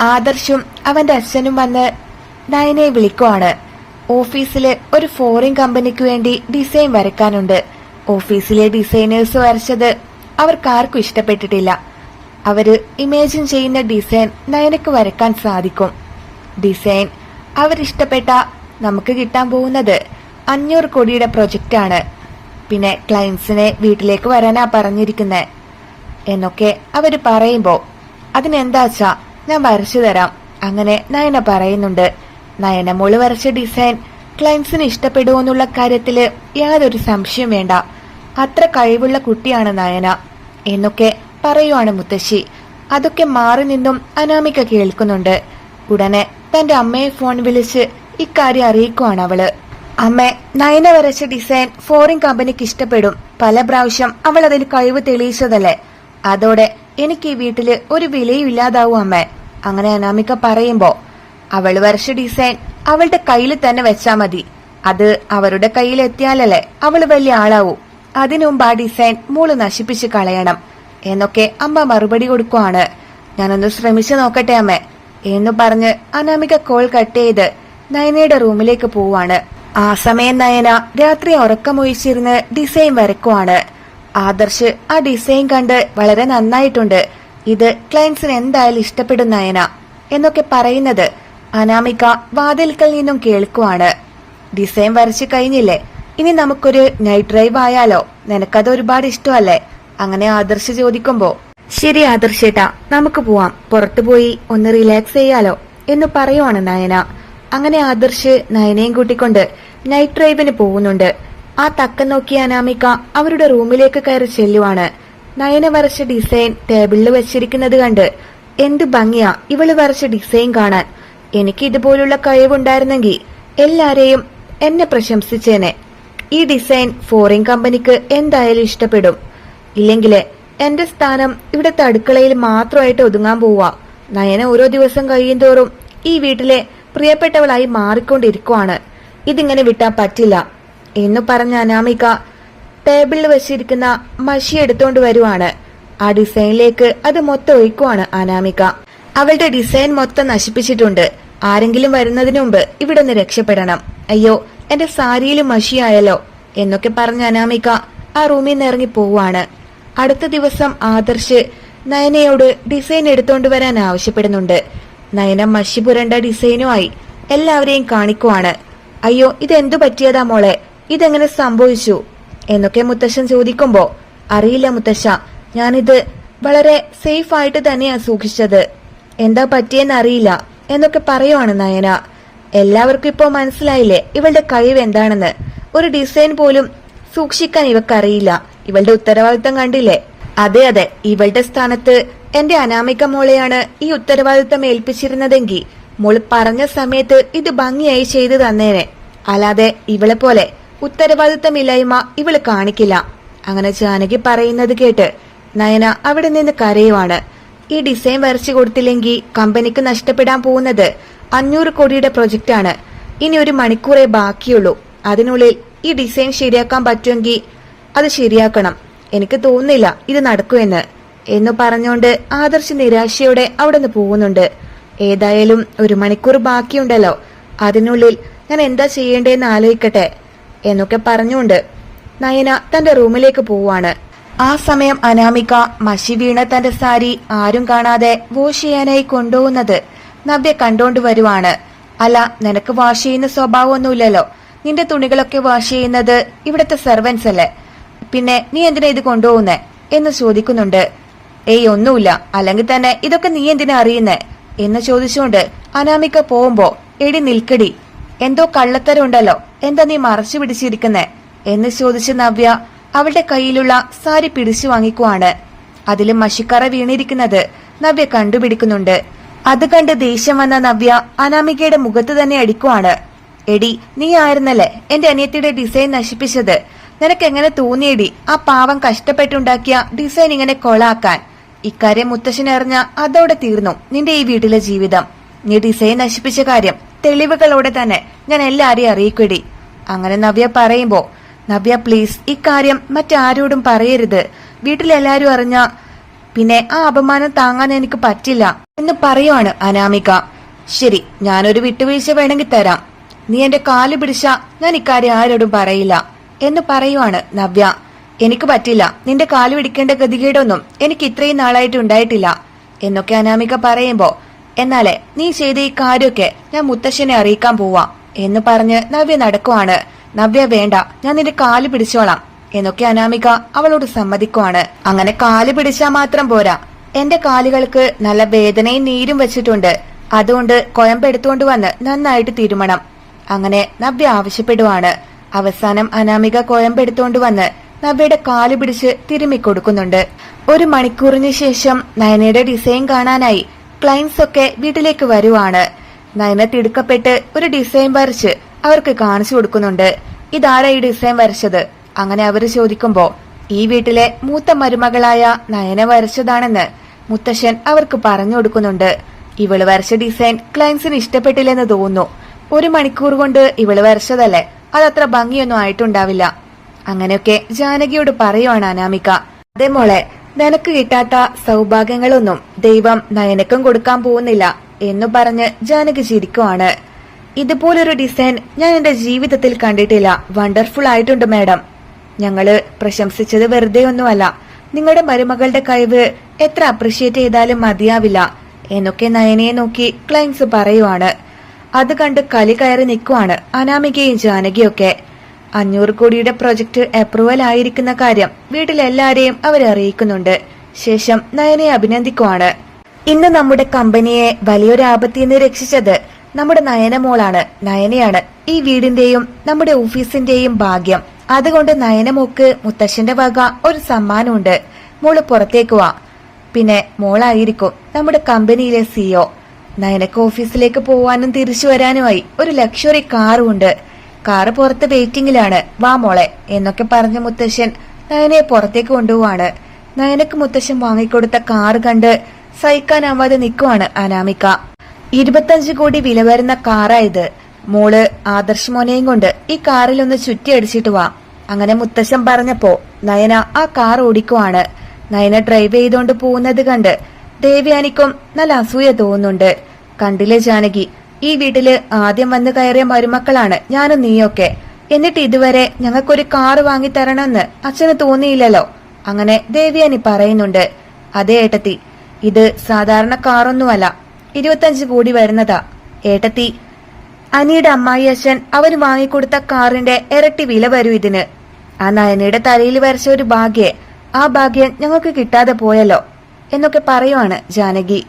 ആദർശും അവന്റെ അച്ഛനും വന്ന് നയനെ വിളിക്കുവാണ്. ഓഫീസിൽ ഒരു ഫോറിൻ കമ്പനിക്ക് വേണ്ടി ഡിസൈൻ വരയ്ക്കാനുണ്ട്. ഓഫീസിലെ ഡിസൈനേഴ്സ് വരച്ചത് അവർക്കാർക്കും ഇഷ്ടപ്പെട്ടിട്ടില്ല. അവർ ഇമേജിൻ ചെയ്യുന്ന ഡിസൈൻ നയനക്ക് വരക്കാൻ സാധിക്കും. ഡിസൈൻ അവരിഷ്ടപ്പെട്ട നമുക്ക് കിട്ടാൻ പോകുന്നത് അഞ്ഞൂറ് കോടിയുടെ പ്രൊജക്റ്റാണ് പിന്നെ ക്ലയൻസിനെ വീട്ടിലേക്ക് വരാനാ പറഞ്ഞിരിക്കുന്നത് എന്നൊക്കെ അവർ പറയുമ്പോ അതിനെന്താച്ചാ ഞാൻ വരച്ചു തരാം. അങ്ങനെ നയന പറയുന്നുണ്ട്. നയന മോൾ വരച്ച ഡിസൈൻ ക്ലയൻസിന് ഇഷ്ടപ്പെടുമോന്നുള്ള കാര്യത്തിൽ യാതൊരു സംശയം വേണ്ട. അത്ര കഴിവുള്ള കുട്ടിയാണ് നയന. എന്നൊക്കെ പറയുവാണ് മുത്തശ്ശി. അതൊക്കെ മാറി നിന്നും അനാമിക കേൾക്കുന്നുണ്ട്. ഉടനെ തന്റെ അമ്മയെ ഫോൺ വിളിച്ച് ഇക്കാര്യം അറിയിക്കുവാണ് അവൾ. അമ്മ നയന വരച്ച ഡിസൈൻ ഫോറിൻ കമ്പനിക്ക് ഇഷ്ടപ്പെടും. പല പ്രാവശ്യം അവൾ അതിൽ കഴിവ് തെളിയിച്ചതല്ലേ? അതോടെ എനിക്ക് ഈ വീട്ടിൽ ഒരു വിലയും ഇല്ലാതാവും അമ്മ. അങ്ങനെ അനാമിക പറയുമ്പോ അവൾ വർഷ ഡിസൈൻ അവളുടെ കയ്യിൽ തന്നെ വെച്ചാ മതി. അത് അവരുടെ കയ്യിൽ എത്തിയാലല്ലേ അവൾ വലിയ ആളാവൂ. അതിനുമുമ്പ് ആ ഡിസൈൻ മൂൾ നശിപ്പിച്ച് കളയണം. എന്നൊക്കെ അമ്മ മറുപടി കൊടുക്കുവാണ്. ഞാനൊന്ന് ശ്രമിച്ചു നോക്കട്ടെ അമ്മ എന്ന് പറഞ്ഞ് അനാമിക കോൾ കട്ട് ചെയ്ത് നയനയുടെ റൂമിലേക്ക് പോവാണ്. ആ സമയം നയന രാത്രി ഉറക്കമൊഴിച്ചിരുന്ന് ഡിസൈൻ വരക്കുവാണ് ആദർശ് ആ ഡിസൈൻ കണ്ട് വളരെ നന്നായിട്ടുണ്ട്. ഇത് ക്ലയൻസിന് എന്തായാലും ഇഷ്ടപ്പെടും നയന എന്നൊക്കെ പറയുന്നത് അനാമിക വാതിൽക്കൽ നിന്നും കേൾക്കുവാണ്. ഡിസൈൻ വരച്ചു കഴിഞ്ഞില്ലേ? ഇനി നമുക്കൊരു നൈറ്റ് ഡ്രൈവ് ആയാലോ? നിനക്കത് ഒരുപാട് ഇഷ്ടമല്ലേ? അങ്ങനെ ആദർശ് ചോദിക്കുമ്പോ ശരി ആദർശേട്ടാ നമുക്ക് പോവാം. പുറത്തു പോയി ഒന്ന് റിലാക്സ് ചെയ്യാലോ? എന്ന് പറയുവാണ് നയന. അങ്ങനെ ആദർശ് നയനയും കൂട്ടിക്കൊണ്ട് നൈറ്റ് ഡ്രൈവിന് പോകുന്നുണ്ട്. ആ തക്കം നോക്കിയ അനാമിക അവരുടെ റൂമിലേക്ക് കയറി ചെല്ലുവാണ്. നയന വരച്ച ഡിസൈൻ ടേബിളിൽ വെച്ചിരിക്കുന്നത് കണ്ട് എന്ത് ഭംഗിയാ ഇവൾ വരച്ച ഡിസൈൻ കാണാൻ. എനിക്ക് ഇതുപോലുള്ള കഴിവുണ്ടായിരുന്നെങ്കിൽ എല്ലാരെയും എന്നെ പ്രശംസിച്ചേനെ. ഈ ഡിസൈൻ ഫോറിൻ കമ്പനിക്ക് എന്തായാലും ഇഷ്ടപ്പെടും. ഇല്ലെങ്കിൽ എന്റെ സ്ഥാനം ഇവിടെ തടുക്കളയിൽ മാത്രമായിട്ട് ഒതുങ്ങാൻ പോവാ. നയന ഓരോ ദിവസം കഴിയുന്തോറും ഈ വീട്ടിലെ പ്രിയപ്പെട്ടവളായി മാറിക്കൊണ്ടിരിക്കുവാണ്. ഇതിങ്ങനെ വിട്ടാൻ പറ്റില്ല. എന്ന് പറഞ്ഞ അനാമിക ടേബിളിൽ വെച്ചിരിക്കുന്ന മഷി എടുത്തോണ്ട് വരുവാണ്. ആ ഡിസൈനിലേക്ക് അത് മൊത്തം ഒഴിക്കുവാണ് അനാമിക. അവളുടെ ഡിസൈൻ മൊത്തം നശിപ്പിച്ചിട്ടുണ്ട്. ആരെങ്കിലും വരുന്നതിന് മുമ്പ് ഇവിടെ നിന്ന് രക്ഷപ്പെടണം. അയ്യോ എന്റെ സാരിയിലും മഷിയായല്ലോ എന്നൊക്കെ പറഞ്ഞ അനാമിക ആ റൂമിൽ നിന്ന് ഇറങ്ങി പോവാണ് അടുത്ത ദിവസം ആദർശ് നയനയോട് ഡിസൈൻ എടുത്തോണ്ട് വരാൻ ആവശ്യപ്പെടുന്നുണ്ട്. നയന മഷി പുരണ്ട ഡിസൈനുമായി എല്ലാവരെയും കാണിക്കുവാണ്. അയ്യോ ഇതെന്തു പറ്റിയതാ മോളെ? ഇതെങ്ങനെ സംഭവിച്ചു? എന്നൊക്കെ മുത്തശ്ശൻ ചോദിക്കുമ്പോ അറിയില്ല മുത്തശ്ശ ഞാനിത് വളരെ സേഫ് ആയിട്ട് തന്നെയാ സൂക്ഷിച്ചത്. എന്താ പറ്റിയെന്ന് അറിയില്ല എന്നൊക്കെ പറയുവാണ് നയന. എല്ലാവർക്കും ഇപ്പോ മനസ്സിലായില്ലേ ഇവളുടെ കഴിവ് എന്താണെന്ന്? ഒരു ഡിസൈൻ പോലും സൂക്ഷിക്കാൻ ഇവക്കറിയില്ല. ഇവളുടെ ഉത്തരവാദിത്തം കണ്ടില്ലേ? അതെ അതെ ഇവളുടെ സ്ഥാനത്ത് എന്റെ അനാമിക മോളെയാണ് ഈ ഉത്തരവാദിത്തം ഏൽപ്പിച്ചിരുന്നതെങ്കിൽ മോൾ പറഞ്ഞ സമയത്ത് ഇത് ഭംഗിയായി ചെയ്തു തന്നേനെ. അല്ലാതെ ഇവളെ പോലെ ഉത്തരവാദിത്തമില്ലായ്മ ഇവൾ കാണിക്കില്ല. അങ്ങനെ ജാനകി പറയുന്നത് കേട്ട് നയന അവിടെ നിന്ന് കരയുവാണ്. ഈ ഡിസൈൻ വരച്ചു കൊടുത്തില്ലെങ്കിൽ കമ്പനിക്ക് നഷ്ടപ്പെടാൻ പോകുന്നത് അഞ്ഞൂറ് കോടിയുടെ പ്രൊജക്റ്റാണ് ഇനി ഒരു മണിക്കൂറേ ബാക്കിയുള്ളൂ. അതിനുള്ളിൽ ഈ ഡിസൈൻ ശരിയാക്കാൻ പറ്റുമെങ്കിൽ അത് ശരിയാക്കണം. എനിക്ക് തോന്നുന്നില്ല ഇത് നടക്കുമെന്ന് എന്ന്. പറഞ്ഞുകൊണ്ട് ആദർശ് നിരാശയോടെ അവിടെ നിന്ന് പോകുന്നുണ്ട്. ഏതായാലും ഒരു മണിക്കൂർ ബാക്കിയുണ്ടല്ലോ. അതിനുള്ളിൽ ഞാൻ എന്താ ചെയ്യേണ്ടതെന്ന് ആലോചിക്കട്ടെ. എന്നൊക്കെ പറഞ്ഞുകൊണ്ട് നയന തന്റെ റൂമിലേക്ക് പോവാണ് ആ സമയം അനാമിക മഷി വീണ തന്റെ സാരി ആരും കാണാതെ വാഷ് ചെയ്യാനായി കൊണ്ടുപോകുന്നത് നവ്യ കണ്ടോണ്ട് വരുവാണ്. അല്ല നിനക്ക് വാഷ് ചെയ്യുന്ന സ്വഭാവമൊന്നുമില്ലല്ലോ. നിന്റെ തുണികളൊക്കെ വാഷ് ചെയ്യുന്നത് ഇവിടത്തെ സെർവൻസ് അല്ലേ? പിന്നെ നീ എന്തിനാ ഇത് കൊണ്ടുപോകുന്നേ? എന്ന് ചോദിക്കുന്നുണ്ട്. ഏയ് ഒന്നുമില്ല. അല്ലെങ്കിൽ തന്നെ ഇതൊക്കെ നീ എന്തിനാ അറിയുന്നേ? എന്ന് ചോദിച്ചുകൊണ്ട് അനാമിക പോകുമ്പോ എടി നിൽക്കടി. എന്തോ കള്ളത്തരം ഉണ്ടല്ലോ. എന്താ നീ മറച്ചു പിടിച്ചിരിക്കുന്നേ? എന്ന് ചോദിച്ച നവ്യ അവളുടെ കയ്യിലുള്ള സാരി പിടിച്ചു വാങ്ങിക്കുവാണ്. അതിലും മഷിക്കറ വീണിരിക്കുന്നത് നവ്യ കണ്ടുപിടിക്കുന്നുണ്ട്. അത് കണ്ട് ദേഷ്യം വന്ന നവ്യ അനാമികയുടെ മുഖത്ത് തന്നെ അടിക്കുവാണ്. എടി നീ ആയിരുന്നല്ലേ എന്റെ അനിയത്തിയുടെ ഡിസൈൻ നശിപ്പിച്ചത്? നിനക്ക് എങ്ങനെ തോന്നിയടി ആ പാവം കഷ്ടപ്പെട്ടുണ്ടാക്കിയ ഡിസൈൻ ഇങ്ങനെ കൊളാക്കാൻ? ഇക്കാര്യം മുത്തശ്ശൻ അറിഞ്ഞ അതോടെ തീർന്നു നിന്റെ ഈ വീട്ടിലെ ജീവിതം. നീ ഡിസൈൻ നശിപ്പിച്ച കാര്യം. തെളിവുകളോടെ തന്നെ ഞാൻ എല്ലാരെയും അറിയിക്കടി. അങ്ങനെ നവ്യ പറയുമ്പോ നവ്യ പ്ലീസ് ഇക്കാര്യം മറ്റാരോടും പറയരുത്. വീട്ടിലെല്ലാരും അറിഞ്ഞ പിന്നെ ആ അപമാനം താങ്ങാൻ എനിക്ക് പറ്റില്ല എന്ന് പറയുവാണ് അനാമിക. ശരി ഞാനൊരു വിട്ടുവീഴ്ച വേണമെങ്കിൽ തരാം. നീ എന്റെ കാൽ പിടിച്ച ഞാൻ ഇക്കാര്യം ആരോടും പറയില്ല എന്ന് പറയുവാണ് നവ്യ. എനിക്ക് പറ്റില്ല നിന്റെ കാൽ പിടിക്കേണ്ട ഗതികേടൊന്നും എനിക്ക് ഇത്രയും നാളായിട്ട് ഉണ്ടായിട്ടില്ല എന്നൊക്കെ അനാമിക പറയുമ്പോ എന്നാലേ നീ ചെയ്ത ഈ കാര്യമൊക്കെ ഞാൻ മുത്തശ്ശനെ അറിയിക്കാൻ പോവാ എന്ന് പറഞ്ഞ് നവ്യ നടക്കുവാണ്. നവ്യ വേണ്ട ഞാൻ നിന്റെ കാൽ പിടിച്ചോളാം എന്നൊക്കെ അനാമിക അവളോട് സമ്മതിക്കുവാണ്. അങ്ങനെ കാൽ പിടിച്ചാ മാത്രം പോരാ. എന്റെ കാലുകൾക്ക് നല്ല വേദനയും നീരും വെച്ചിട്ടുണ്ട്. അതുകൊണ്ട് കൊയമ്പെടുത്തുകൊണ്ട് വന്ന് നന്നായിട്ട് തിരുമണം. അങ്ങനെ നവ്യ ആവശ്യപ്പെടുവാണ്. അവസാനം അനാമിക കൊയമ്പെടുത്തുകൊണ്ട് വന്ന് നവ്യയുടെ കാൽ പിടിച്ച് തിരുമ്മി കൊടുക്കുന്നുണ്ട് ഒരു മണിക്കൂറിന് ശേഷം നയനയുടെ ഡിസൈൻ കാണാനായി ക്ലയൻസ് ഒക്കെ വീട്ടിലേക്ക് വരുവാണ്. നയന തിടുക്കപ്പെട്ട് ഒരു ഡിസൈൻ വരച്ച് അവർക്ക് കാണിച്ചു കൊടുക്കുന്നുണ്ട്. ഇതാരാ ഈ ഡിസൈൻ വരച്ചത്? അങ്ങനെ അവർ ചോദിക്കുമ്പോ ഈ വീട്ടിലെ മൂത്ത മരുമകളായ നയന വരച്ചതാണെന്ന് മുത്തശ്ശൻ അവർക്ക് പറഞ്ഞു കൊടുക്കുന്നുണ്ട്. ഇവൾ വരച്ച ഡിസൈൻ ക്ലയൻസിന് ഇഷ്ടപ്പെട്ടില്ലെന്ന് തോന്നുന്നു. ഒരു മണിക്കൂർ കൊണ്ട് ഇവൾ വരച്ചതല്ലേ? അതത്ര ഭംഗിയൊന്നും ആയിട്ടുണ്ടാവില്ല. അങ്ങനെയൊക്കെ ജാനകിയോട് പറയുവാണ് അനാമിക. അതേ മോളെ നിനക്ക് കിട്ടാത്ത സൗഭാഗ്യങ്ങളൊന്നും ദൈവം നയനക്കും കൊടുക്കാൻ പോകുന്നില്ല എന്നു പറഞ്ഞ് ജാനകി ചിരിക്കുവാണ്. ഇതുപോലൊരു ഡിസൈൻ ഞാൻ എന്റെ ജീവിതത്തിൽ കണ്ടിട്ടില്ല. വണ്ടർഫുൾ ആയിട്ടുണ്ട് മാഡം ഞങ്ങൾ പ്രശംസിച്ചത് വെറുതെ ഒന്നുമല്ല നിങ്ങളുടെ മരുമകളുടെ കഴിവ് എത്ര അപ്രിഷ്യേറ്റ് ചെയ്താലും മതിയാവില്ല എന്നൊക്കെ നയനയെ നോക്കി ക്ലൈൻസ് പറയുവാണ്. അത് കണ്ട് കലി കയറി നിൽക്കുവാണ് അനാമികയും ജാനകിയൊക്കെ. അഞ്ഞൂറ് കോടിയുടെ പ്രൊജക്ട് അപ്രൂവൽ ആയിരിക്കുന്ന കാര്യം വീട്ടിലെല്ലാരെയും അവരെ അറിയിക്കുന്നുണ്ട്. ശേഷം നയനെ അഭിനന്ദിക്കുവാണ്. ഇന്ന് നമ്മുടെ കമ്പനിയെ വലിയൊരു ആപത്തിൽ നിന്ന് രക്ഷിച്ചത് നമ്മുടെ നയനമോളാണ് നയനയാണ് ഈ വീടിന്റെയും നമ്മുടെ ഓഫീസിന്റെയും ഭാഗ്യം. അതുകൊണ്ട് നയനമോക്ക് മുത്തശ്ശന്റെ വക ഒരു സമ്മാനമുണ്ട്. മോൾ പുറത്തേക്ക് വാ. പിന്നെ മോളായിരിക്കും നമ്മുടെ കമ്പനിയിലെ സിഒ നയനക്ക് ഓഫീസിലേക്ക് പോവാനും തിരിച്ചു വരാനുമായി ഒരു ലക്ഷറി കാറും ഉണ്ട്. കാറ് പുറത്ത് വെയിറ്റിംഗിലാണ് വാ മോളെ എന്നൊക്കെ പറഞ്ഞ മുത്തശ്ശൻ നയനെ പുറത്തേക്ക് കൊണ്ടുപോവാണ്. നയനക്ക് മുത്തശ്ശൻ വാങ്ങിക്കൊടുത്ത കാറ് കണ്ട് സഹിക്കാനാവാതെ നിൽക്കുവാണ് അനാമിക. ഇരുപത്തഞ്ച് കോടി വില വരുന്ന കാറായത്. മോൾ ആദർശ് മോനെയും കൊണ്ട് ഈ കാറിൽ കാറിലൊന്ന് ചുറ്റിയടിച്ചിട്ട് വാ. അങ്ങനെ മുത്തശ്ശൻ പറഞ്ഞപ്പോ നയന ആ കാർ ഓടിക്കുവാണ്. നയന ഡ്രൈവ് ചെയ്തോണ്ട് പോകുന്നത് കണ്ട് ദേവ്യാനിക്കും നല്ല അസൂയ തോന്നുന്നുണ്ട്. കണ്ടില്ലേ ജാനകി ഈ വീട്ടിൽ ആദ്യം വന്ന് കയറിയ മരുമക്കളാണ്. ഞാനും നീയൊക്കെ. എന്നിട്ട് ഇതുവരെ ഞങ്ങൾക്കൊരു കാറ് വാങ്ങി തരണമെന്ന് അച്ഛന് തോന്നിയില്ലല്ലോ. അങ്ങനെ ദേവിയാനി പറയുന്നുണ്ട്. അതേ ഏട്ടത്തി ഇത് സാധാരണ കാറൊന്നുമല്ല. ഇരുപത്തഞ്ച് കോടി വരുന്നതാ. ഏട്ടത്തി അനിയുടെ അമ്മായി അച്ഛൻ അവന് വാങ്ങിക്കൊടുത്ത കാറിന്റെ ഇരട്ടി വില വരും ഇതിന്. ആ നയനയുടെ തലയിൽ വരച്ച ഒരു ഭാഗ്യെ. ആ ഭാഗ്യം ഞങ്ങൾക്ക് കിട്ടാതെ പോയല്ലോ. എന്നൊക്കെ പറയുവാണ് ജാനകി.